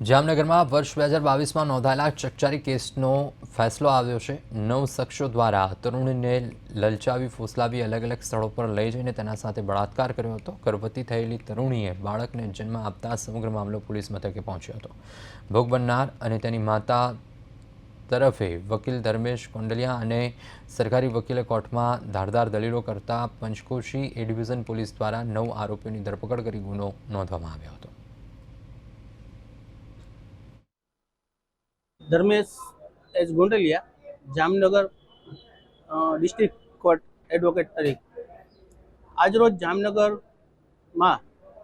જામનગરમાં વર્ષ બે હજાર બાવીસમાં નોંધાયેલા ચકચારી કેસનો ફેસલો આવ્યો છે. નવ શખ્સો દ્વારા તરુણીને લલચાવી, ફૂસલાવી અલગ અલગ સ્થળો પર લઈ જઈને તેના સાથે બળાત્કાર કર્યો હતો. ગર્ભવતી થયેલી તરુણીએ બાળકને જન્મ આપતા સમગ્ર મામલો પોલીસ મથકે પહોંચ્યો હતો. ભોગ બનનાર અને તેની માતા તરફે વકીલ ધર્મેશ કોંડલિયા અને સરકારી વકીલે કોર્ટમાં ધારદાર દલીલો કરતા પંચકોશી એ ડિવિઝન પોલીસ દ્વારા નવ આરોપીઓની ધરપકડ કરી ગુનો નોંધવામાં આવ્યો હતો. Dharmesh H Gundaliya, Jamnagar district court advocate તરીકે. આજરોજ જામનગરમાં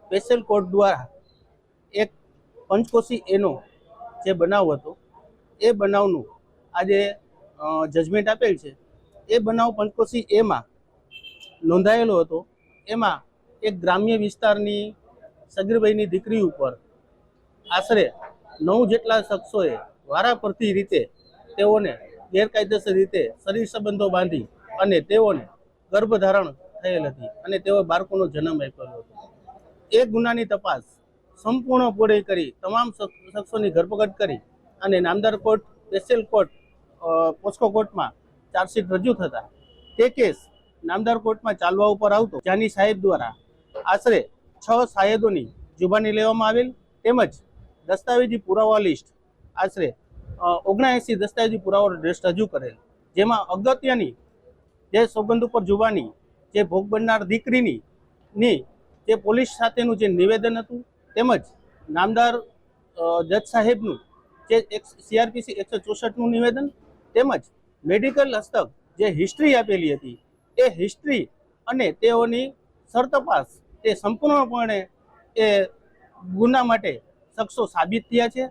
સ્પેશિયલ કોર્ટ દ્વારા એક પંચકોશી એનો જે બનાવ હતો, એ બનાવનું આજે જજમેન્ટ આપેલ છે. એ બનાવ પંચકોશી એમાં નોંધાયેલો હતો. એમાં એક ગ્રામ્ય વિસ્તારની સગીરભાઈની દીકરી ઉપર આશરે નવ જેટલા શખ્સોએ વારાફરતી રીતે તેઓને ગેરકાયદેસર રીતે શરીર સંબંધો બાંધી અને તેઓને ગર્ભધારણ થયેલ હતી અને તેઓ બાળકોનો જન્મ આપેલો હતો. એ ગુનાની તપાસ સંપૂર્ણપણે કરી તમામ શખ્સોની ધરપકડ કરી અને નામદાર કોર્ટ, સ્પેશિયલ કોર્ટ પોસ્કો કોર્ટમાં ચાર્જશીટ રજૂ થતા તે કેસ નામદાર કોર્ટમાં ચાલવા ઉપર આવતો. જાની સાહેબ દ્વારા આશરે છ સાહેદોની જુબાની લેવામાં આવેલ તેમજ દસ્તાવેજી પુરાવા લિસ્ટ આશરે ઓગણએંસી દસ્તાવેજી પુરાવો લિસ્ટ રજૂ કરેલ. જેમાં અગત્યની જે સોગંદ ઉપર જુબાની જે ભોગ બનનાર દીકરીની, ની જે પોલીસ સાથેનું જે નિવેદન હતું, તેમજ નામદાર જજ સાહેબનું જે એક સીઆરપીસી એકસો ચોસઠનું નિવેદન, તેમજ મેડિકલ હસ્તક જે હિસ્ટ્રી આપેલી હતી, એ હિસ્ટ્રી અને તેઓની સરતપાસ તે સંપૂર્ણપણે એ ગુના માટે શખ્સો સાબિત થયા છે.